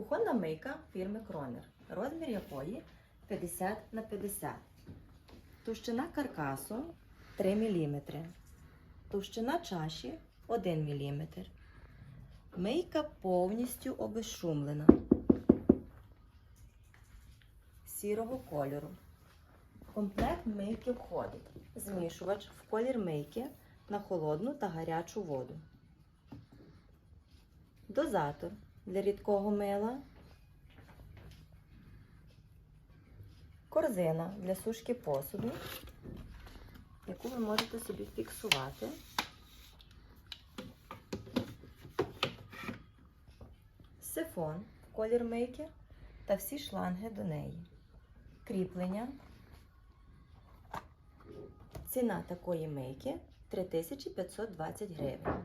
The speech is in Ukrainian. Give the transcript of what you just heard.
Кухонна мийка фірми Кронер, розмір якої 50 на 50. Товщина каркасу 3 мм. Товщина чаші 1 мм. Мийка повністю обезшумлена. Сірого кольору. Комплект мийки входить змішувач в колір мийки на холодну та гарячу воду. Дозатор для рідкого мила. Корзина для сушки посуду, яку ви можете собі фіксувати. Сифон колір мийки та всі шланги до неї. Кріплення. Ціна такої мийки 3520 гривень.